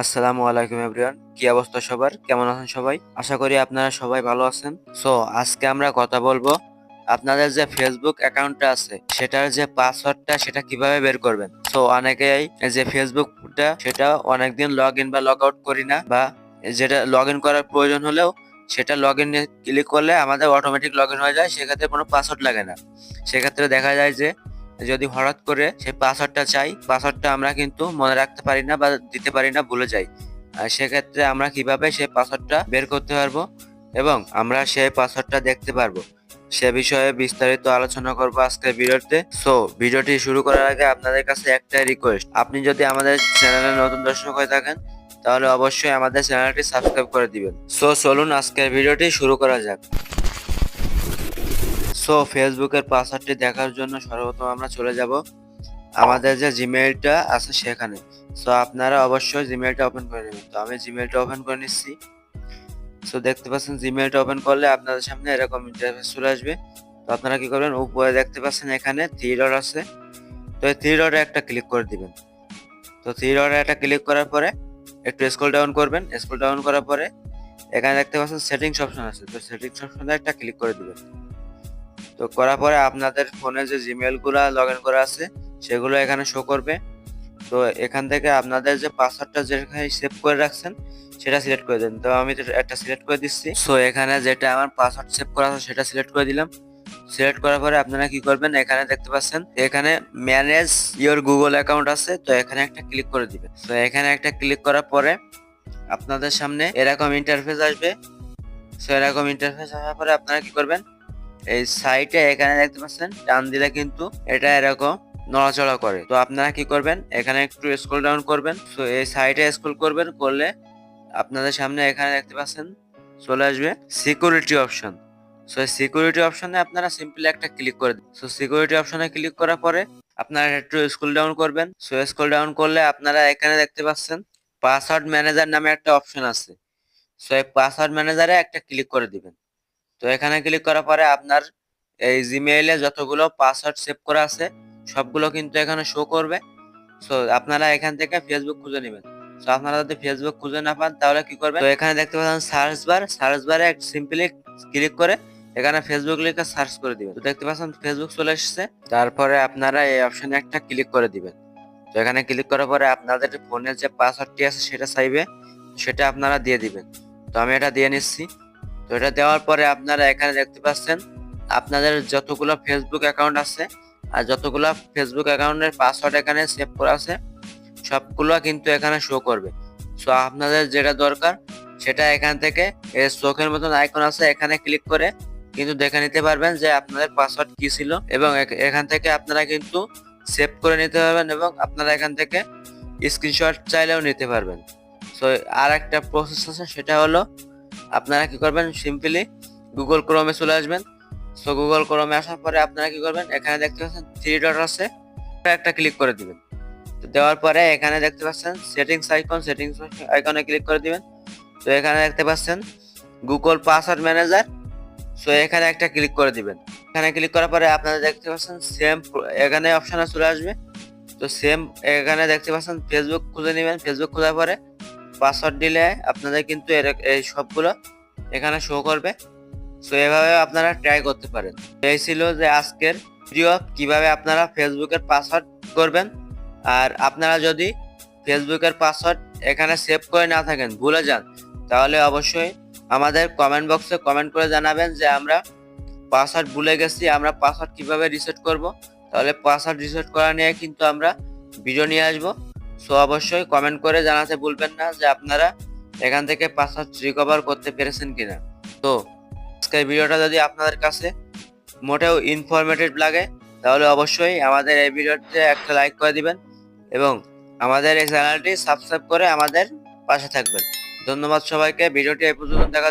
আসসালামু আলাইকুম এভরিওয়ান। কি অবস্থা সবার? কেমন আছেন সবাই? আশা করি আপনারা সবাই ভালো আছেন। সো আজকে আমরা কথা বলব আপনাদের যে ফেসবুক অ্যাকাউন্টটা আছে, সেটার যে পাসওয়ার্ডটা সেটা কীভাবে বের করবেন? সো অনেকেই যে ফেসবুকটা সেটা অনেকদিন লগ ইন বা লগ আউট করি না বা যেটা লগ ইন করার প্রয়োজন হলেও সেটা লগ ইন ক্লিক করলে আমাদের অটোমেটিক লগ ইন হয়ে যায়, সেক্ষেত্রে কোনো পাসওয়ার্ড লাগে না। সেক্ষেত্রে দেখা যায় যে যদি হঠাৎ করে সেই পাসওয়ার্ডটা চাই পাসওয়ার্ডটা আমরা কিন্তু মনে রাখতে পারি না বা দিতে পারি না, ভুলে যাই। সেক্ষেত্রে আমরা কীভাবে সেই পাসওয়ার্ডটা বের করতে পারব এবং আমরা সেই পাসওয়ার্ডটা দেখতে পারব? সে বিষয়ে বিস্তারিত আলোচনা করব আজকের ভিডিওতে। সো ভিডিওটি শুরু করার আগে আপনাদের কাছে একটাই রিকোয়েস্ট আপনি যদি আমাদের চ্যানেলে নতুন দর্শক হয়ে থাকেন, তাহলে অবশ্যই আমাদের চ্যানেলটি সাবস্ক্রাইব করে দিবেন। সো চলুন আজকের ভিডিওটি শুরু করা যাক। সো ফেসবুকের পাসওয়ার্ডটি দেখার জন্য সর্বপ্রথম আমরা চলে যাব। আমাদের যে জিমেইলটা আছে সেখানে। সো আপনারা অবশ্যই জিমেইলটা ওপেন করে নেবেন। তো, আমি জিমেইলটা ওপেন করে নিচ্ছি। সো দেখতে পাচ্ছেন জিমেইলটা ওপেন করলে আপনাদের সামনে এরকম ইন্টারফেস চলে আসবে। তো, আপনারা কি করবেন? উপরে দেখতে পাচ্ছেন এখানে থ্রি ডট আছে। তো, এই থ্রি ডটে একটা ক্লিক করে দিবেন। তো থ্রি ডটে একটা ক্লিক করার পরে একটু স্ক্রল ডাউন করবেন। স্ক্রল ডাউন করার পরে এখানে দেখতে পাচ্ছেন সেটিংস অপশন আছে। তো সেটিংস অপশনে একটা ক্লিক করে দিবেন। তো করার পরে আপনাদের ফোনে যে জিমেলগুলো লগ ইন করা আছে, সেগুলো এখানে শো করবে। তো এখান থেকে আপনাদের যে পাসওয়ার্ডটা যেখানে সেভ করে রাখছেন, সেটা সিলেক্ট করে দেন। তো আমি একটা সিলেক্ট করে দিচ্ছি। সো এখানে যেটা আমার পাসওয়ার্ড সেভ করা আছে, সেটা সিলেক্ট করে দিলাম। সিলেক্ট করার পরে আপনারা কি করবেন, এখানে দেখতে পাচ্ছেন, এখানে ম্যানেজ ইওর গুগল অ্যাকাউন্ট আছে, তো এখানে একটা ক্লিক করে দিবেন তো এখানে একটা ক্লিক করার পরে আপনাদের সামনে এরকম ইন্টারফেস আসবে। সো এরকম ইন্টারফেস আসার পরে আপনারা কি করবেন এই সাইটে এখানে দেখতে পাচ্ছেন টান দিলে কিন্তু এটা এরকম নড়াচড়া করে। তো আপনারা কি করবেন? এখানে একটু স্ক্রল ডাউন করবেন। তো এই সাইটে স্ক্রল করবেন, করলে আপনাদের সামনে এখানে দেখতে পাচ্ছেন, চলে আসবে সিকিউরিটি অপশন সো সিকিউরিটি অপশনে আপনারা সিম্পলি একটা ক্লিক করে দিন। সো সিকিউরিটি অপশনে ক্লিক করার পরে আপনারা একটু স্ক্রল ডাউন করবেন। সো স্ক্রল ডাউন করলে আপনারা এখানে দেখতে পাচ্ছেন পাসওয়ার্ড ম্যানেজার নামে একটা অপশন আছে। সো এই পাসওয়ার্ড ম্যানেজারে একটা ক্লিক করে দিবেন। তো এখানে ক্লিক করার পরে আপনার এই জিমেইলে যতগুলো পাসওয়ার্ড সেভ করা আছে, সবগুলো কিন্তু এখানে শো করবে। সো আপনারা এখান থেকে ফেসবুক খুঁজে নেবেন। তো আপনারা যদি ফেসবুক খুঁজে না পান, তাহলে কি করবেন? তো এখানে দেখতে পাচ্ছেন সার্চ বার সার্চ বারে সিম্পলি ক্লিক করে এখানে ফেসবুক লিখে সার্চ করে দিবেন। তো দেখতে পাচ্ছেন ফেসবুক চলে এসেছে। তারপরে আপনারা এই অপশনে একটা ক্লিক করে দিবেন। তো এখানে ক্লিক করার পরে আপনাদের ফোনের যে পাসওয়ার্ডটি আছে, সেটা চাইবে, সেটা আপনারা দিয়ে দিবেন। তো আমি এটা দিয়ে নিচ্ছি। তো এটা দেওয়ার পরে আপনারা এখানে দেখতে পাচ্ছেন, আপনাদের যতগুলো ফেসবুক অ্যাকাউন্ট আছে আর যতগুলো ফেসবুক অ্যাকাউন্টের পাসওয়ার্ড এখানে সেভ করা আছে, সবগুলো কিন্তু এখানে শো করবে। সো আপনাদের যেটা দরকার, সেটা এখান থেকে চোখের মতন আইকন আছে, এখানে ক্লিক করে কিন্তু দেখে নিতে পারবেন যে আপনাদের পাসওয়ার্ড কি ছিল এবং এখান থেকে আপনারা কিন্তু সেভ করে নিতে পারবেন এবং আপনারা এখান থেকে স্ক্রিনশট চাইলেও নিতে পারবেন। সো আর একটা প্রসেস আছে, সেটা হলো আপনারা কি করবেন? সিম্পলি গুগল ক্রোমে চলে আসবেন। সো গুগল ক্রোমে আসার পরে আপনারা কি করবেন? এখানে দেখতে পাচ্ছেন থ্রি ডট আছে। একটা ক্লিক করে দিবেন। দেওয়ার পরে এখানে দেখতে পাচ্ছেন সেটিংস আইকন সেটিংস আইকনে ক্লিক করে দিবেন। তো এখানে দেখতে পাচ্ছেন গুগল পাসওয়ার্ড ম্যানেজার সো এখানে একটা ক্লিক করে দিবেন। এখানে ক্লিক করার পরে আপনারা দেখতে পাচ্ছেন সেম এখানে অপশনে চলে আসবে। তো সেম এখানে দেখতে পাচ্ছেন ফেসবুক খুঁজে নেবেন। ফেসবুক খোঁজার পরে পাসওয়ার্ড দিলে আপনাদের কিন্তু এই সবগুলো এখানে শো করবে। সো এভাবে আপনারা ট্রাই করতে পারেন। এই ছিল যে আজকের ভিডিও কীভাবে আপনারা ফেসবুকের পাসওয়ার্ড করবেন। আর আপনারা যদি ফেসবুকের পাসওয়ার্ড এখানে সেভ করে না থাকেন, ভুলে যান, তাহলে অবশ্যই আমাদের কমেন্ট বক্সে কমেন্ট করে জানাবেন যে আমরা পাসওয়ার্ড ভুলে গেছি, আমরা পাসওয়ার্ড কীভাবে রিসেট করব। তাহলে পাসওয়ার্ড রিসেট করা নিয়ে কিন্তু আমরা ভিডিও নিয়ে আসব। সো অবশ্যই কমেন্ট করে জানাতে ভুলবেন না যে আপনারা এখান থেকে পাসওয়ার্ড রিকভার করতে পেরেছেন কিনা। তো, আজকের ভিডিওটা যদি আপনাদের কাছে মোটেও ইনফরমেটিভ লাগে, তাহলে অবশ্যই আমাদের এই ভিডিওতে একটা লাইক করে দিবেন এবং আমাদের এই চ্যানেলটি সাবস্ক্রাইব করে আমাদের পাশে থাকবেন। ধন্যবাদ সবাইকে, ভিডিওটি এই পর্যন্ত দেখা